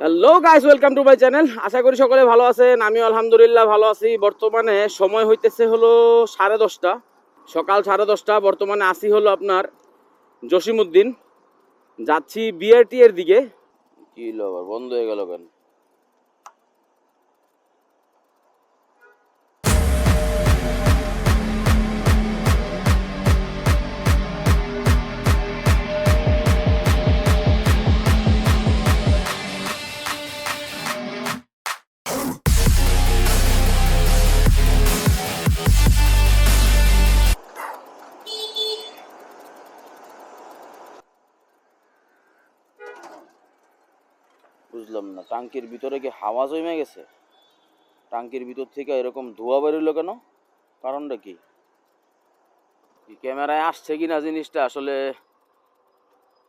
Hello guys welcome to my channel আশা করি সকলে ভালো আছেন। আমি আলহামদুলিল্লাহ ভালো আছি। বর্তমানে সময় হইতেছে হলো সাড়ে দশটা। সকাল সাড়ে দশটা, বর্তমানে আসি হলো আপনার জসিমউদ্দিন। যাচ্ছি বিআরটি এর দিকে। কি বন্ধ হয়ে গেল কেন? টাঙ্কির ভিতরে কি হাওয়া জমে গেছে? টাঙ্কির ভিতর থেকে এরকম ধোঁয়া বেরোলো কেন? কারণটা কি? কি ক্যামেরায় আসছে কিনা জিনিসটা আসলে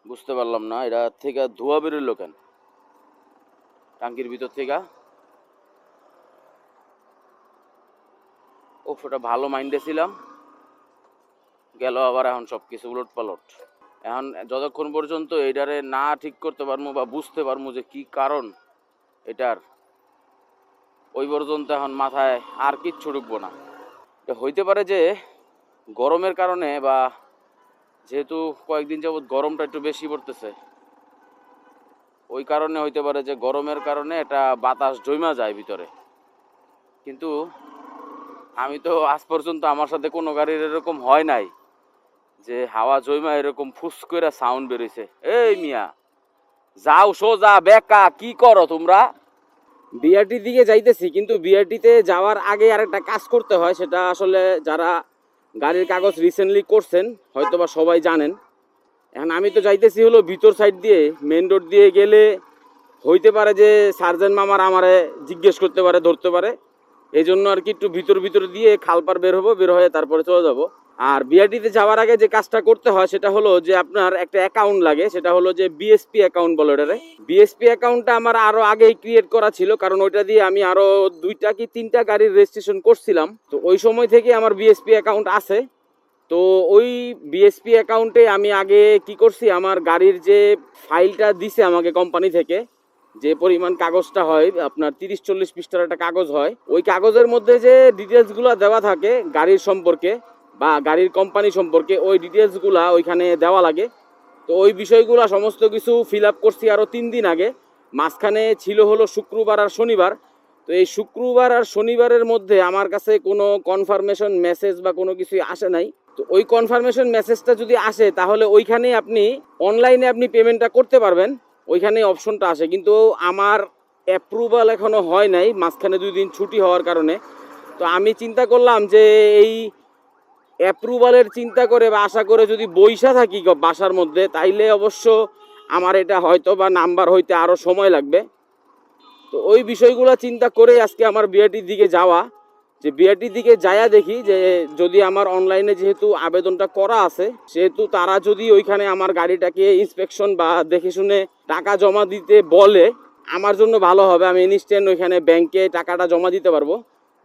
বুঝতে পারলাম না। এটা থেকে ধোঁয়া বেরোলো কেন? টাঙ্কির ভিতর থেকে? ও ওটা ভালো মাইন্ডে ছিলাম। গেল আবার এখন সব কিছু উলট পালট এখন যতক্ষণ পর্যন্ত এটারে না ঠিক করতে পারব বা বুঝতে পারব যে কি কারণ এটার। ওই পর্যন্ত এখন মাথায় আর কিচ্ছু ঢুকবো না। হইতে পারে যে গরমের কারণে বা যেহেতু কয়েকদিন যাবৎ গরমটা একটু বেশি পড়তেছে, ওই কারণে হইতে পারে যে গরমের কারণে এটা বাতাস জমা যায় ভিতরে। কিন্তু আমি তো আজ পর্যন্ত আমার সাথে কোনো গাড়ির এরকম হয় নাই যে হাওয়া জৈমা এরকম ফুস করে সাউন্ড বেরোইছে। এই মিয়া! যাও সোজা, বেকা, কি করো তোমরা? বিআরটির দিকে যাইতেছি, কিন্তু বিআরটিতে যাওয়ার আগে আরেকটা কাজ করতে হয়, সেটা আসলে যারা গাড়ির কাগজ রিসেন্টলি করছেন হয়তো বা সবাই জানেন। এখন আমি তো যাইতেছি হলো ভিতর সাইড দিয়ে মেন রোড দিয়ে গেলে হইতে পারে যে সার্জেন মামার আমারে জিজ্ঞেস করতে পারে, ধরতে পারে। এই জন্য আর কি একটু ভিতর ভিতর দিয়ে খালপার বের হব, বের হয়ে তারপরে চলে যাব। আর বিআরটিতে যাওয়ার আগে যে কাজটা করতে হয় সেটা হলো যে আপনার একটা অ্যাকাউন্ট লাগে, সেটা হলো যে বিএসপি অ্যাকাউন্ট বলে ওটারে। বিএসপি অ্যাকাউন্টটা আমার আরও আগেই ক্রিয়েট করা ছিল, কারণ ওইটা দিয়ে আমি আরও দুইটা কি তিনটা গাড়ির রেজিস্ট্রেশন করছিলাম। তো ওই সময় থেকে আমার বিএসপি অ্যাকাউন্ট আছে। তো ওই বিএসপি অ্যাকাউন্টে আমি আগে কি করছি, আমার গাড়ির যে ফাইলটা দিছে আমাকে কোম্পানি থেকে, যে পরিমাণ কাগজটা হয়, আপনার তিরিশ চল্লিশ পৃষ্ঠার একটা কাগজ হয়, ওই কাগজের মধ্যে যে ডিটেলসগুলো দেওয়া থাকে গাড়ির সম্পর্কে বা গাড়ির কোম্পানি সম্পর্কে ওই ডিটেলসগুলা ওইখানে দেওয়া লাগে। তো ওই বিষয়গুলো সমস্ত কিছু ফিল আপ করছি আরও তিন দিন আগে। মাঝখানে ছিল হলো শুক্রবার আর শনিবার। তো এই শুক্রবার আর শনিবারের মধ্যে আমার কাছে কোনো কনফার্মেশন মেসেজ বা কোনো কিছুই আসে নাই। তো ওই কনফার্মেশন মেসেজটা যদি আসে, তাহলে ওইখানেই আপনি অনলাইনে আপনি পেমেন্টটা করতে পারবেন। ওইখানে অপশনটা আসে। কিন্তু আমার অ্যাপ্রুভাল এখনও হয় নাই। মাঝখানে দুই দিন ছুটি হওয়ার কারণে। তো আমি চিন্তা করলাম যে এই অ্যাপ্রুভালের চিন্তা করে বা আশা করে যদি বইসা থাকি বাসার মধ্যে, তাইলে অবশ্য আমার এটা হয়তো বা নাম্বার হইতে আরও সময় লাগবে। তো ওই বিষয়গুলো চিন্তা করে আজকে আমার বিআরটির দিকে যাওয়া। যে বিআরটির দিকে যায়া দেখি যে যদি আমার অনলাইনে যেহেতু আবেদনটা করা আছে, সেহেতু তারা যদি ওইখানে আমার গাড়িটাকে ইন্সপেকশন বা দেখে শুনে টাকা জমা দিতে বলে, আমার জন্য ভালো হবে। আমি ইনস্ট্যান্ট ওইখানে ব্যাংকে টাকাটা জমা দিতে পারব।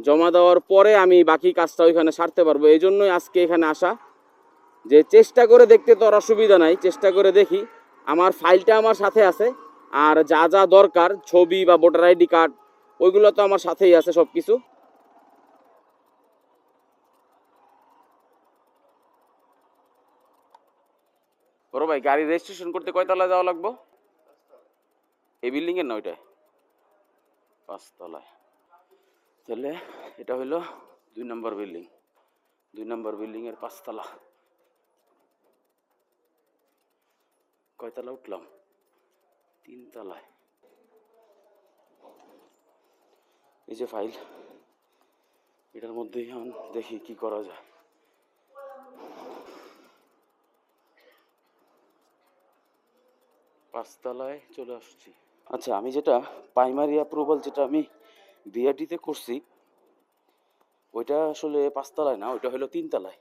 জমা দেওয়ার পরে আমি বাকি কাজটা ওইখানে সারতে পারব। এই জন্যই আজকে এখানে আসা। যে চেষ্টা করে দেখতে তো আর অসুবিধা নাই, চেষ্টা করে দেখি। আমার ফাইলটা আমার সাথে আছে, আর যা যা দরকার, ছবি বা ভোটার আইডি কার্ড, ওইগুলো তো আমার সাথেই আছে সব কিছু ভাই, গাড়ি রেজিস্ট্রেশন করতে কয়তলায় যাওয়া লাগবো? এই বিল্ডিং এর না ওইটায়? পাঁচতলায়। তাহলে এটা হইল দুই নম্বর বিল্ডিং। দুই নম্বর বিল্ডিং এর পাঁচতলা। কয়তলা উঠলাম? তিনতলায়। এই যে ফাইল, এটার মধ্যেই এখন দেখি কি করা যায়। পাঁচতলায় চলে আসছি। আচ্ছা আমি যেটা প্রাইমারি অ্যাপ্রুভাল যেটা আমি বিআরটিতে করছি ওইটা আসলে পাঁচতলায় না ওইটা হলো তিনতলায়।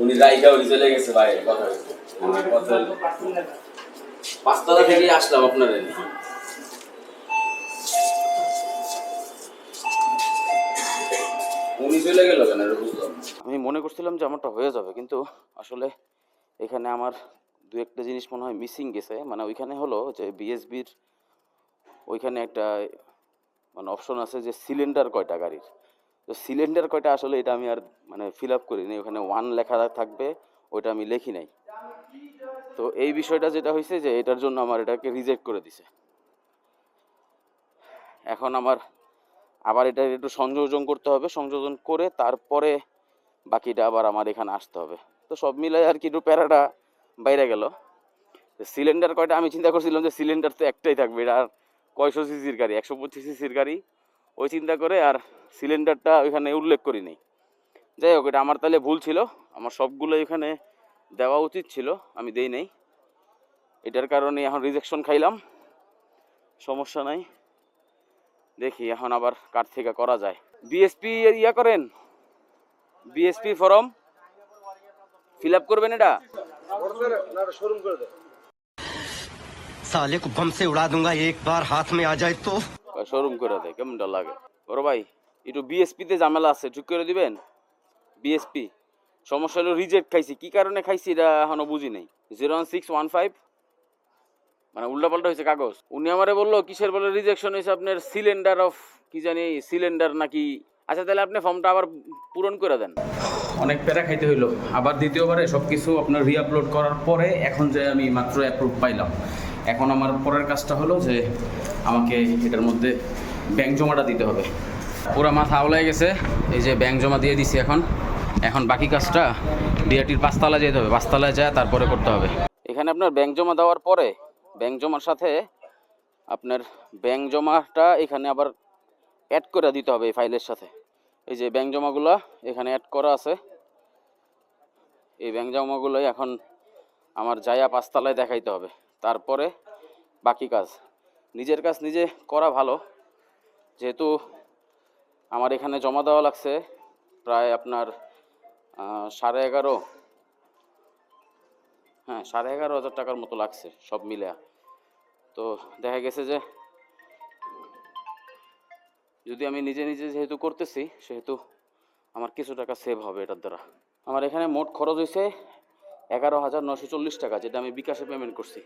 উনি উনি চলে গেছে বাইরে কথা পাঁচতলা থেকে আসলাম বুঝলাম আমি মনে করছিলাম যে আমারটা হয়ে যাবে, কিন্তু আসলে এখানে আমার দু একটা জিনিস মনে হয় মিসিং গেছে। মানে ওইখানে হলো যে বিএসবির ওইখানে একটা মানে অপশন আছে যে সিলিন্ডার কয়টা গাড়ির। তো সিলিন্ডার কয়টা আসলে এটা আমি আর মানে ফিল আপ করিনি, ওখানে ওয়ান লেখা থাকবে, ওইটা আমি লেখি নাই। তো এই বিষয়টা যেটা হয়েছে যে এটার জন্য আমার এটাকে রিজেক্ট করে দিছে। এখন আমার, আবার এটা একটু সংযোজন করতে হবে, সংযোজন করে তারপরে বাকিটা আবার আমার এখানে আসতে হবে। তো সব মিলাই আর কি একটু প্যারাটা বাইরে গেল। সিলিন্ডার কয়টা, আমি চিন্তা করছিলাম যে সিলিন্ডার তো একটাই থাকবে আর কয়শো সিসির গাড়ি? একশো পঁচিশ সিসির গাড়ি। ওই চিন্তা করে আর সিলিন্ডারটা ওইখানে উল্লেখ করি নেই। যাই হোক, এটা আমার তাহলে ভুল ছিল। আমার সবগুলো এখানে দেওয়া উচিত ছিল, আমি দেই নাই। এটার কারণে এখন রিজেকশন খাইলাম। সমস্যা নাই। দেখি এখন আবার কার থেকে করা যায়। বিএসপি ইয়া করেন। বিএসপি ফর্ম ফিল আপ করবেন এটা? साले को बम से उड़ा दूंगा एक बार हाथ में आ जाए तो শোরুম করে দেয় কেমনটা লাগে বড় ভাই একটু বিএসপিতে ঝামেলা আছে ঠিক করে দিবেন বিএসপি সমস্যা হলো রিজেক্ট খাইছি কি কারণে খাইছি এটা এখনো বুঝি নাই zero one six one five মানে উল্টাপাল্টা হয়েছে কাগজ উনি আমারে বললো কিসের বলে রিজেকশন হয়েছে আপনার সিলিন্ডার অফ কি জানি সিলিন্ডার নাকি আচ্ছা তাহলে আপনি ফর্মটা আবার পূরণ করে দেন অনেক প্যারা খাইতে হইলো আবার দ্বিতীয়বারে সব কিছু আপনার রিআপলোড করার পরে এখন যে আমি মাত্র অ্যাপ্রুভ পাইলাম এখন আমার পরের কাজটা হলো যে আমাকে এটার মধ্যে ব্যাংক জমাটা দিতে হবে। পুরা মাথা আওলায় গেছে, এই যে ব্যাংক জমা দিয়ে দিছি এখন। এখন বাকি কাজটা বিআরটির পাঁচতলা যেতে হবে, পাঁচতলায় যায় তারপরে করতে হবে। এখানে আপনার ব্যাংক জমা দেওয়ার পরে, ব্যাংক জমার সাথে আপনার ব্যাংক জমাটা এখানে আবার অ্যাড করে দিতে হবে এই ফাইলের সাথে। এই যে ব্যাংক জমাগুলো এখানে অ্যাড করা আছে। এই ব্যাংক জমাগুলোই এখন আমার যাইয়া পাঁচতলায় দেখাইতে হবে। তারপরে বাকি কাজ। নিজের কাজ নিজে করা ভালো। যেহেতু আমার এখানে জমা দেওয়া লাগছে প্রায় আপনার সাড়ে এগারো হ্যাঁ সাড়ে এগারো হাজার টাকার মতো লাগছে সব মিলে তো দেখা গেছে যে যদি আমি নিজে নিজে যেহেতু করতেছি, সেহেতু আমার কিছু টাকা সেভ হবে এটার দ্বারা। আমার এখানে মোট খরচ হয়েছে এগারো হাজার নশো চল্লিশ টাকা, যেটা আমি বিকাশে পেমেন্ট করছি।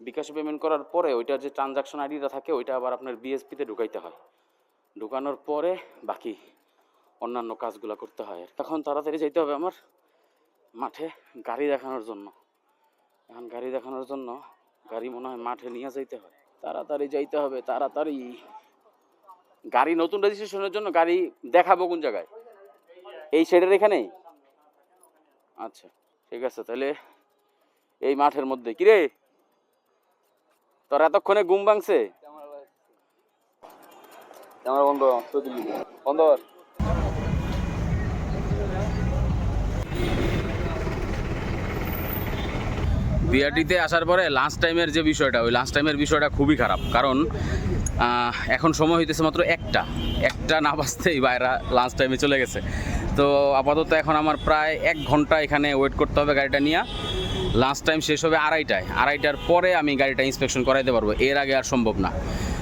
বিকাশে পেমেন্ট করার পরে ওইটার যে ট্রানজাকশন আইডিটা থাকে, ওইটা আবার আপনার বিএসপিতে ঢুকাইতে হয়। ঢুকানোর পরে বাকি অন্যান্য কাজগুলো করতে হয়। তখন তাড়াতাড়ি যেতে হবে আমার মাঠে গাড়ি দেখানোর জন্য। এখন গাড়ি দেখানোর জন্য গাড়ি মনে হয় মাঠে নিয়ে যাইতে হয়। তাড়াতাড়ি যাইতে হবে, তাড়াতাড়ি। গাড়ি নতুন রেজিস্ট্রেশনের জন্য গাড়ি দেখাবো কোন জায়গায়? এই শেডের এখানেই? আচ্ছা ঠিক আছে, তাহলে এই মাঠের মধ্যে। কিরে? তোর এতক্ষণে ঘুম ভাঙছে? ক্যামেরা বন্ধ বন্ধ বিআরটিতে আসার পরে লাঞ্চ টাইমের যে বিষয়টা ওই লাঞ্চ টাইমের বিষয়টা খুবই খারাপ। কারণ এখন সময় হইতেছে মাত্র একটা। একটা না বাজতেই বাইরা লাঞ্চ টাইমে চলে গেছে। তো আপাতত এখন আমার প্রায় এক ঘণ্টা এখানে ওয়েট করতে হবে গাড়িটা নিয়ে। লাঞ্চ টাইম শেষ হবে আড়াইটায়। আড়াইটার পরে আমি গাড়িটা ইন্সপেকশন করাইতে পারব। এর আগে আর সম্ভব না।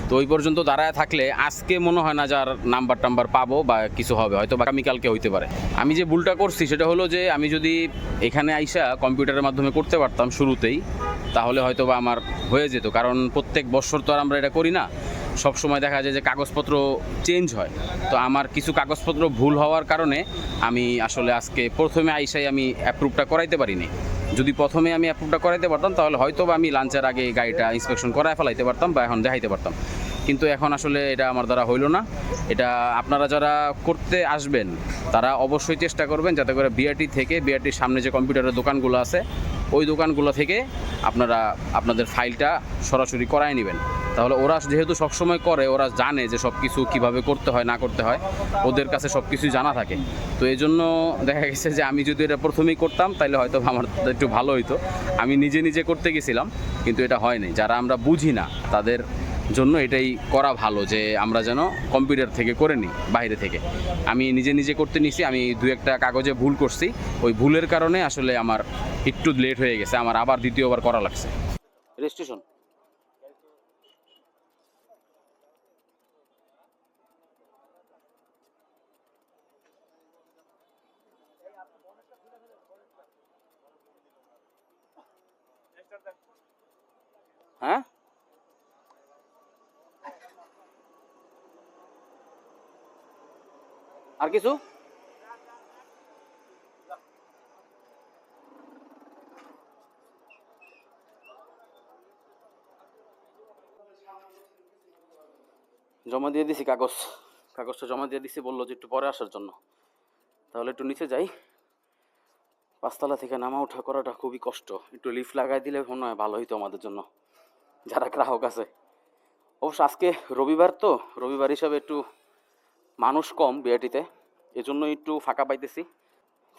তো ওই পর্যন্ত দাঁড়ায় থাকলে আজকে মনে হয় না যার নাম্বার টাম্বার পাবো বা কিছু হবে। হয়তো বা আগামীকালকে হইতে পারে। আমি যে ভুলটা করছি সেটা হলো যে আমি যদি এখানে আইসা কম্পিউটারের মাধ্যমে করতে পারতাম শুরুতেই, তাহলে হয়তো বা আমার হয়ে যেত। কারণ প্রত্যেক বছর তো আর আমরা এটা করি না। সব সময় দেখা যায় যে কাগজপত্র চেঞ্জ হয়। তো আমার কিছু কাগজপত্র ভুল হওয়ার কারণে আমি আসলে আজকে প্রথমে আইসাই আমি অ্যাপ্রুভটা করাইতে পারিনি। যদি প্রথমে আমি অ্যাপ্রুভটা করাইতে পারতাম, তাহলে হয়তো বা আমি লাঞ্চের আগে গাড়িটা ইন্সপেকশন করায় ফেলাইতে পারতাম বা এখন দেখাইতে পারতাম। কিন্তু এখন আসলে এটা আমার দ্বারা হইল না। এটা আপনারা যারা করতে আসবেন, তারা অবশ্যই চেষ্টা করবেন যাতে করে বিআরটি থেকে বিআরটির সামনে যে কম্পিউটারের দোকানগুলো আছে ওই দোকানগুলো থেকে আপনারা আপনাদের ফাইলটা সরাসরি করায় নেবেন। তাহলে ওরা যেহেতু সবসময় করে, ওরা জানে যে সব কিছু কীভাবে করতে হয়, না করতে হয়। ওদের কাছে সব কিছুই জানা থাকে। তো এই জন্য দেখা গেছে যে আমি যদি এটা প্রথমেই করতাম তাহলে হয়তো আমার একটু ভালো হইতো। আমি নিজে নিজে করতে গেছিলাম, কিন্তু এটা হয়নি। যারা আমরা বুঝি না, তাদের জন্য এটাই করা ভালো যে আমরা যেন কম্পিউটার থেকে করে নিই, বাইরে থেকে। আমি নিজে নিজে করতে নিছি, আমি দু একটা কাগজে ভুল করছি। ওই ভুলের কারণে আসলে আমার একটু লেট হয়ে গেছে, আমার আবার দ্বিতীয়বার করা লাগছে। রেজিস্ট্রেশন হ্যাঁ? আর কিছু? জমা দিয়ে দিছি কাগজ। কাগজটা জমা দিয়ে দিছি, বলল যে একটু পরে আসার জন্য। তাহলে একটু নিচে যাই। পাঁচতলা থেকে নামা ওঠা করাটা খুবই কষ্ট। একটু লিফট লাগাই দিলে মনে হয় ভালো হইতো আমাদের জন্য, যারা গ্রাহক আছে। অবশ্য আজকে রবিবার তো, রবিবার হিসাবে একটু মানুষ কম বিআরটিতে এজন্য একটু ফাঁকা পাইতেছি।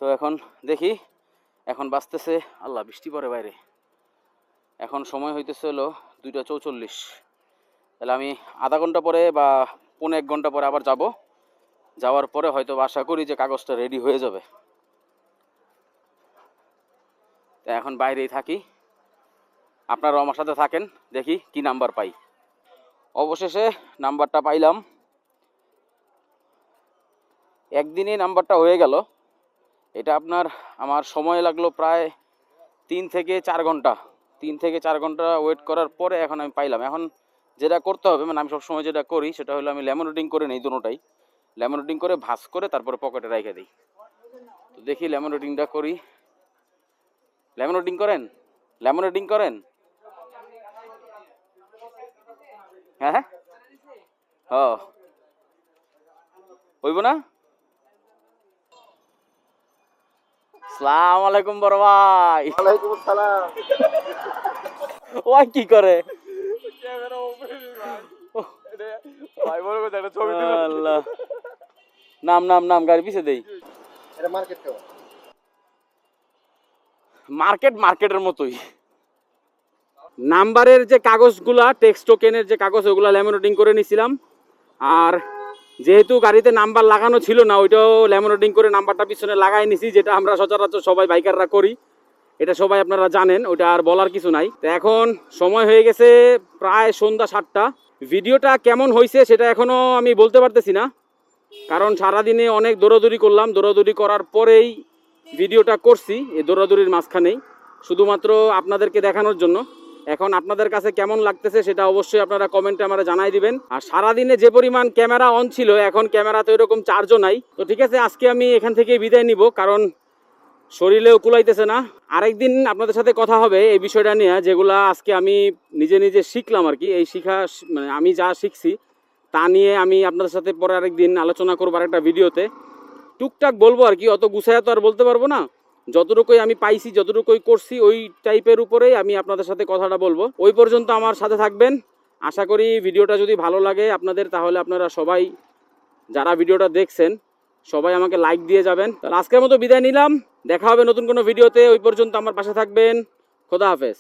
তো এখন দেখি, এখন বাঁচতেছে আল্লাহ, বৃষ্টি পড়ে বাইরে। এখন সময় হইতেছে হলো দুইটা চৌচল্লিশ। তাহলে আমি আধা ঘণ্টা পরে বা পৌনে এক ঘণ্টা পরে আবার যাব। যাওয়ার পরে হয়তো আশা করি যে কাগজটা রেডি হয়ে যাবে। তা এখন বাইরেই থাকি। আপনারাও আমার সাথে থাকেন, দেখি কি নাম্বার পাই। অবশেষে নাম্বারটা পাইলাম একদিনই নাম্বারটা হয়ে গেল। এটা আপনার আমার সময় লাগল প্রায় তিন থেকে চার ঘণ্টা। তিন থেকে চার ঘণ্টা ওয়েট করার পরে এখন আমি পাইলাম। এখন যেটা করতে হবে মানে আমি সবসময় যেটা করি, সেটা হলো আমি লেমনেটিং করে নিই দুটোটাই লেমনেটিং করে ভাঁজ করে তারপরে পকেটে রেখে দিই। তো দেখি লেমনেটিংটা করি। লেমনেটিং করেন? লেমনেটিং করেন? হ্যাঁ হ্যাঁ। ও। হইব না? আলাইকুম বড় ভাই। ওয়ালাইকুম আসসালাম ওই কি করে? ভাই। বড় কথা একটা ছবি তুলে। আল্লাহ। নাম নাম নাম গাড়ি পিছে দেই। এটা মার্কেট কেমন মার্কেট মার্কেটের মতোই। নাম্বারের যে কাগজগুলা টেক্সট টোকেনের যে কাগজ ওগুলা ল্যামিনেটিং করে নিছিলাম। আর যেহেতু গাড়িতে নাম্বার লাগানো ছিল না, ওইটাও ল্যামিনেটিং করে নাম্বারটা পিছনে লাগাই নিছি, যেটা আমরা সচরাচর সবাই বাইকাররা করি। এটা সবাই আপনারা জানেন ওটা আর বলার কিছু নাই। তো এখন সময় হয়ে গেছে প্রায় সন্ধ্যা সাতটা। ভিডিওটা কেমন হয়েছে সেটা এখনও আমি বলতে পারতেছি না, কারণ সারাদিনে অনেক দৌড়াদৌড়ি করলাম। দৌড়াদৌড়ি করার পরেই ভিডিওটা করছি, এই দৌড়াদৌড়ির মাঝখানেই। শুধুমাত্র আপনাদেরকে দেখানোর জন্য। এখন আপনাদের কাছে কেমন লাগতেছে সেটা অবশ্যই আপনারা কমেন্টে আমরা জানাই দিবেন। আর সারাদিনে যে পরিমাণ ক্যামেরা অন ছিল, এখন ক্যামেরা তো এরকম চার্জও নাই। তো ঠিক আছে, আজকে আমি এখান থেকে বিদায় নিব, কারণ শরীরেও কুলাইতেছে না। আরেকদিন আপনাদের সাথে কথা হবে এই বিষয়টা নিয়ে, যেগুলা আজকে আমি নিজে নিজে শিখলাম আর কি। এই শিখা মানে আমি যা শিখছি, তা নিয়ে আমি আপনাদের সাথে পরে আরেকদিন আলোচনা করব একটা ভিডিওতে। টুকটাক বলব আর কি, অত গুছায় তো আর বলতে পারব না। যতটুকুই আমি পাইছি, যতটুকুই করছি, ওই টাইপের উপরেই আমি আপনাদের সাথে কথাটা বলব। ওই পর্যন্ত আমার সাথে থাকবেন। আশা করি ভিডিওটা যদি ভালো লাগে আপনাদের, তাহলে আপনারা সবাই যারা ভিডিওটা দেখছেন, সবাই আমাকে লাইক দিয়ে যাবেন। তাহলে আজকের মতো বিদায় নিলাম। দেখা হবে নতুন কোনো ভিডিওতে। ওই পর্যন্ত আমার পাশে থাকবেন। খোদা হাফেজ।